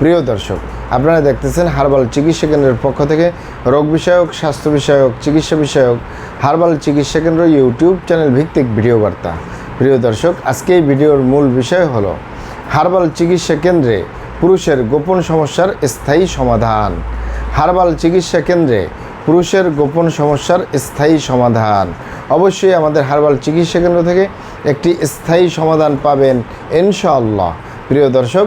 প্রিয় দর্শক, আপনারা দেখতেছেন হার্বাল চিকিৎসা কেন্দ্রের পক্ষ থেকে রোগ বিষয়ক, স্বাস্থ্য বিষয়ক, চিকিৎসা বিষয়ক হার্বাল চিকিৎসা কেন্দ্র ইউটিউব চ্যানেল ভিত্তিক ভিডিও বার্তা। প্রিয় দর্শক, আজকে এই ভিডিওর মূল বিষয় হলো হার্বাল চিকিৎসা কেন্দ্রে পুরুষের গোপন সমস্যার স্থায়ী সমাধান। হার্বাল চিকিৎসা কেন্দ্রে পুরুষের গোপন সমস্যার স্থায়ী সমাধান। অবশ্যই আমাদের হার্বাল চিকিৎসা কেন্দ্র থেকে একটি স্থায়ী সমাধান পাবেন, ইনশাআল্লাহ। প্রিয় দর্শক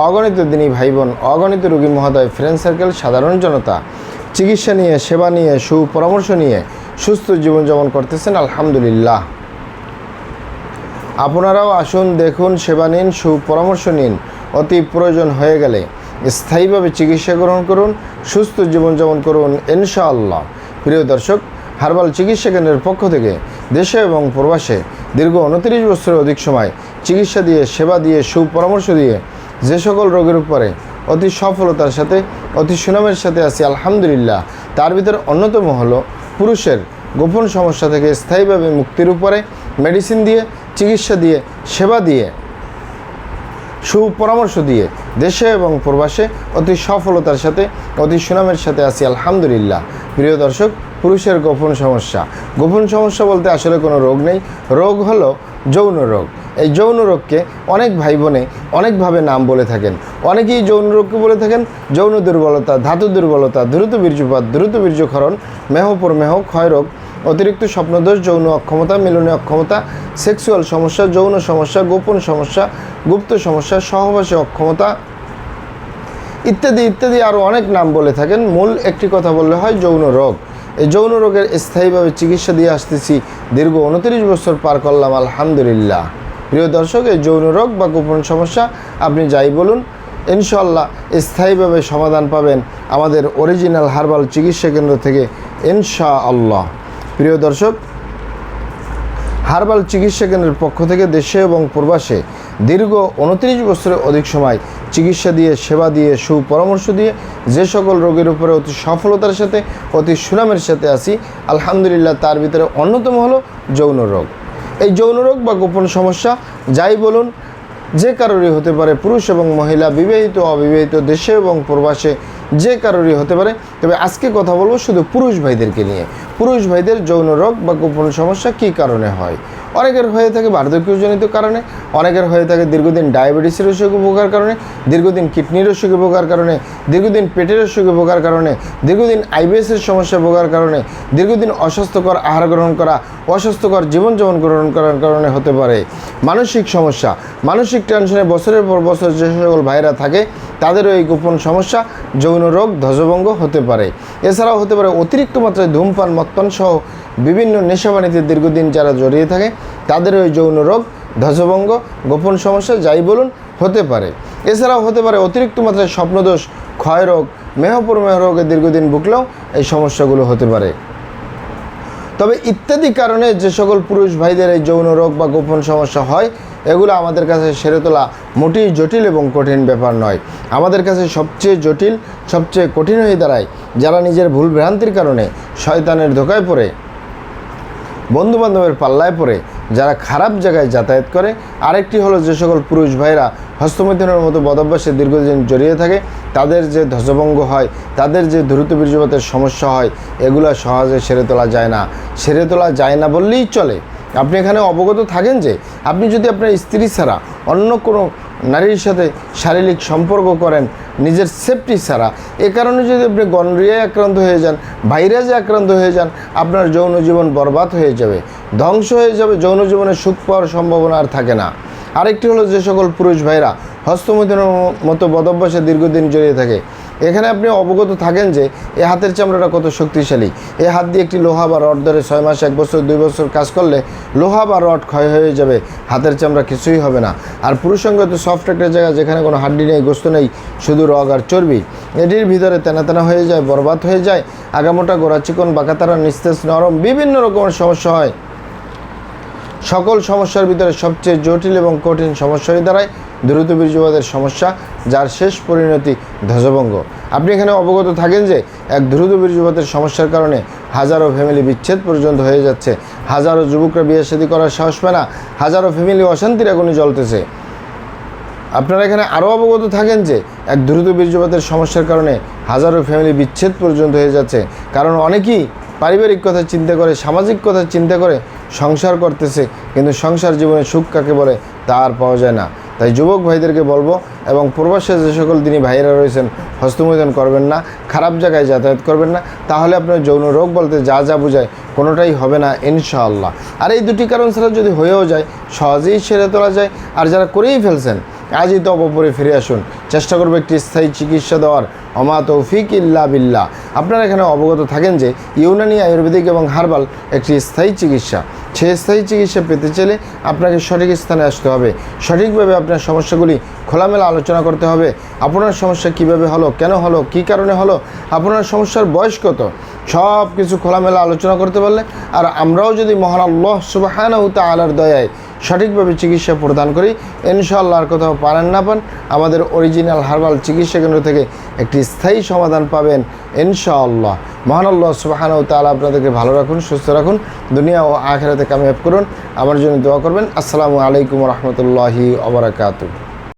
অগণিত দিনী ভাই বোন অগণিত রোগী মহোদয় ফ্রেন্ড সার্কেল সাধারণ জনতা, চিকিৎসা নিয়ে, সেবা নিয়ে, সুপরামর্শ নিয়ে সুস্থ জীবনযাপন করতেছেন, আলহামদুলিল্লাহ। আপনারাও আসুন, দেখুন, সেবা নিন, সুপরামর্শ নিন, অতি প্রয়োজন হয়ে গেলে স্থায়ীভাবে চিকিৎসা গ্রহণ করুন, সুস্থ জীবনযাপন করুন, ইনশাআল্লাহ। প্রিয় দর্শক, হার্বাল চিকিৎসা কেন্দ্রের পক্ষ থেকে দেশে এবং প্রবাসে দীর্ঘ উনত্রিশ বছরের অধিক সময় চিকিৎসা দিয়ে, সেবা দিয়ে, সুপরামর্শ দিয়ে যে সকল রোগের উপরে অতি সফলতার সাথে, অতি সুনামের সাথে আছি, আলহামদুলিল্লাহ, তার ভিতরে অন্যতম হলো পুরুষের গোপন সমস্যা থেকে স্থায়ীভাবে মুক্তির উপরে মেডিসিন দিয়ে, চিকিৎসা দিয়ে, সেবা দিয়ে, সুপরামর্শ দিয়ে দেশে এবং প্রবাসে অতি সফলতার সাথে, অতি সুনামের সাথে আছি, আলহামদুলিল্লাহ। প্রিয় দর্শক, পুরুষের গোপন সমস্যা। গোপন সমস্যা বলতে আসলে কোনো রোগ নেই। রোগ হলো যৌন রোগ। এই যৌন রোগকে অনেক ভাই বোনে অনেকভাবে নাম বলে থাকেন। অনেকেই যৌন রোগকে বলে থাকেন, যৌন দুর্বলতা, ধাতু দুর্বলতা, দ্রুত বীর্যপাত, দ্রুত বীর্যক্ষরণ, মেহ ক্ষয়রোগ অতিরিক্ত স্বপ্নদোষ, যৌন অক্ষমতা, মিলনে অক্ষমতা, সেক্সুয়াল সমস্যা, যৌন সমস্যা, গোপন সমস্যা, গুপ্ত সমস্যা, সহবাসে অক্ষমতা ইত্যাদি ইত্যাদি আরও অনেক নাম বলে থাকেন। মূল একটি কথা বললে হয় যৌন রোগ। এই যৌন রোগের স্থায়ীভাবে চিকিৎসা দিয়ে আসতেছি দীর্ঘ উনত্রিশ বছর পার করলাম, আলহামদুলিল্লাহ। প্রিয় দর্শক, এই যৌন রোগ বা গোপন সমস্যা, আপনি যাই বলুন ইনশাল্লাহ স্থায়ীভাবে সমাধান পাবেন আমাদের অরিজিনাল হার্বাল চিকিৎসা কেন্দ্র থেকে ইনশা আল্লাহ প্রিয় দর্শক হার্বাল চিকিৎসা কেন্দ্রের পক্ষ থেকে দেশে এবং প্রবাসে দীর্ঘ উনত্রিশ বছরের অধিক সময় চিকিৎসা দিয়ে, সেবা দিয়ে, সুপরামর্শ দিয়ে যে সকল রোগের উপরে অতি সফলতার সাথে, অতি সুনামের সাথে আসি আলহামদুলিল্লাহ তার ভিতরে অন্যতম হলো যৌন রোগ। এই যৌন রোগ বা গোপন সমস্যা, যাই বলুন, যে কারোরই হতে পারে, পুরুষ এবং মহিলা, বিবাহিত, অবিবাহিত, দেশে এবং প্রবাসে, যে কারোরই হতে পারে। তবে আজকে কথা বলব শুধু পুরুষ ভাইদেরকে নিয়ে। পুরুষ ভাইদের যৌন রোগ বা গোপন সমস্যা কী কারণে হয়? অনেকের হয়ে থাকে বার্ধক্যজনিত কারণে, অনেকের হয়ে থাকে দীর্ঘদিন ডায়াবেটিসের অসুখে ভোগার কারণে, দীর্ঘদিন কিডনির অসুখে ভোগার কারণে, দীর্ঘদিন পেটের অসুখে ভোগার কারণে, দীর্ঘদিন আইবিএসের সমস্যা ভোগার কারণে, দীর্ঘদিন অস্বাস্থ্যকর আহার গ্রহণ করা, অস্বাস্থ্যকর জীবনযাপন গ্রহণ করার কারণে হতে পারে। মানসিক সমস্যা, মানসিক টেনশনে বছরের পর বছর যে সকল ভাইরা থাকে তাদেরও এই গোপন সমস্যা, যৌন রোগ, ধ্বজভঙ্গ হতে পারে। এছাড়াও হতে পারে অতিরিক্ত মাত্রায় ধূমপান মত্পান সহ বিভিন্ন নেশাবানিতে দীর্ঘদিন যারা জড়িয়ে থাকে, তাদের ওই যৌন রোগ, ধ্বজভঙ্গ, গোপন সমস্যা, যাই বলুন, হতে পারে। এছাড়াও হতে পারে অতিরিক্ত মাত্রায় স্বপ্নদোষ, ক্ষয়রোগ মেহপুর মেহ রোগে দীর্ঘদিন ভুগলেও এই সমস্যাগুলো হতে পারে। তবে ইত্যাদি কারণে যে সকল পুরুষ ভাইদের এই যৌন রোগ বা গোপন সমস্যা হয়, এগুলো আমাদের কাছে সেরে তোলা মোটেই জটিল এবং কঠিন ব্যাপার নয়। আমাদের কাছে সবচেয়ে জটিল, সবচেয়ে কঠিন হয়ে দাঁড়ায় যারা নিজের ভুল ভ্রান্তির কারণে শয়তানের ধোকায় পড়ে। বন্ধু বান্ধবের পাল্লায় পড়ে, যারা খারাপ জায়গায় যাতায়াত করে। আরেকটি হলো যে সকল পুরুষ ভাইরা হস্তমৈথুনের মতো বদভ্যাসে দীর্ঘদিন জড়িয়ে থাকে, তাদের যে ধ্বজভঙ্গ হয়, তাদের যে দ্রুত বীর্যপাতের সমস্যা হয়, এগুলো সহজে সেরে তোলা যায় না। সেরে তোলা যায় না বললেই চলে। আপনি এখানে অবগত থাকেন যে, আপনি যদি আপনার স্ত্রী ছাড়া অন্য কোনো নারীর সাথে শারীরিক সম্পর্ক করেন নিজের সেফটি ছাড়া। এ কারণে যদি আপনি গনরিয়ায় আক্রান্ত হয়ে যান ভাইরাসে আক্রান্ত হয়ে যান, আপনার যৌন জীবন বরবাদ হয়ে যাবে, ধ্বংস হয়ে যাবে, যৌন জীবনে সুখ পাওয়ার সম্ভাবনা আর থাকে না। আরেকটি হলো যে সকল পুরুষ ভাইরা হস্তমৈথুনের মতো বদভ্যাসে দীর্ঘদিন জড়িয়ে থাকে। এখানে আপনি অবগত থাকেন যে এই হাতের চামড়াটা কত শক্তিশালী। এই হাত দিয়ে একটি লোহা বা রড ধরে ছয় মাস, এক বছর, দুই বছর কাজ করলে লোহা বা রড ক্ষয় হয়ে যাবে, হাতের চামড়া কিছুই হবে না। আর পুরুষঙ্গ তো সফট একটা জায়গা যেখানে কোনো হাড্ডি নেই, গোস্ত নেই, শুধু রগ আর চর্বি। এটির ভিতরে তেনা তেনা হয়ে যায়, বরবাদ হয়ে যায়, আগামোটা গোড়া চিকন বাঁকাতারা নিস্তেজ, নরম, বিভিন্ন রকমের সমস্যা হয়। সকল সমস্যার ভিতরে সবচেয়ে জটিল এবং কঠিন সমস্যা হয়ে দাঁড়ায়। দ্রুত বীর্যপাতের সমস্যা, যার শেষ পরিণতি ধ্বজভঙ্গ। আপনি এখানে অবগত থাকেন যে, এক দ্রুত বীর্যপাতের সমস্যার কারণে হাজারো ফ্যামিলি বিচ্ছেদ পর্যন্ত হয়ে যাচ্ছে। হাজারো যুবকরা বিয়ে শাদী করার সাহস পায় না। হাজারো ফ্যামিলি অশান্তির আগুনে জ্বলতেছে। আপনারা এখানে আরও অবগত থাকেন যে, এক দ্রুত বীর্যপাতের সমস্যার কারণে হাজারো ফ্যামিলি বিচ্ছেদ পর্যন্ত হয়ে যাচ্ছে। কারণ অনেকেই পারিবারিক কথা চিন্তা করে, সামাজিক কথা চিন্তা করে সংসার করতেছে, কিন্তু সংসার জীবনে সুখ কাকে বলে তা আর পাওয়া যায় না। তাই যুবক ভাইদেরকে বলব এবং প্রবাসে যে সকল দিনই ভাইরা রয়েছেন, হস্তমোদন করবেন না, খারাপ জায়গায় যাতায়াত করবেন না, তাহলে আপনার যৌন রোগ বলতে যা যা বোঝায় কোনোটাই হবে না ইনশাআল্লাহ। আর এই দুটি কারণ ছাড়া যদি হয়েও যায়, সহজেই সেরে তোলা যায়। আর যারা করেই ফেলছেন, আজই তো অপরে ফিরে আসুন। চেষ্টা করব একটি স্থায়ী চিকিৎসা দেওয়ার। অমা তৌফিক ইল্লা বিল্লা আপনারা এখানে অবগত থাকেন যে ইউনানি আয়ুর্বেদিক এবং হার্বাল একটি স্থায়ী চিকিৎসা। স্থায়ী চিকিৎসা পেতে চাইলে আপনাকে সঠিক স্থানে আসতে হবে। সঠিকভাবে আপনার সমস্যাগুলি খোলামেলা আলোচনা করতে হবে। আপনার সমস্যা কীভাবে হলো, কেন হলো, কি কারণে হলো, আপনার সমস্যার বয়স কত সব কিছু খোলামেলা আলোচনা করতে পারলে। আর আমরাও যদি মহান আল্লাহ সুবাহানাহু তাআলার দয়ায় সঠিকভাবে চিকিৎসা প্রদান করি। ইনশাল্লাহ আর কোথাও পারেন না পান। আমাদের অরিজিনাল হার্বাল চিকিৎসা কেন্দ্র থেকে একটি স্থায়ী সমাধান পাবেন ইনশাআল্লাহ। মহান আল্লাহ ও তালা আপনাদেরকে ভালো রাখুন, সুস্থ রাখুন, দুনিয়া ও আখেরাতে কামিয়াব করুন। আমার জন্য দোয়া করবেন। আসসালামু আলাইকুম রহমতুল্লাহি ওবরাকাতুহ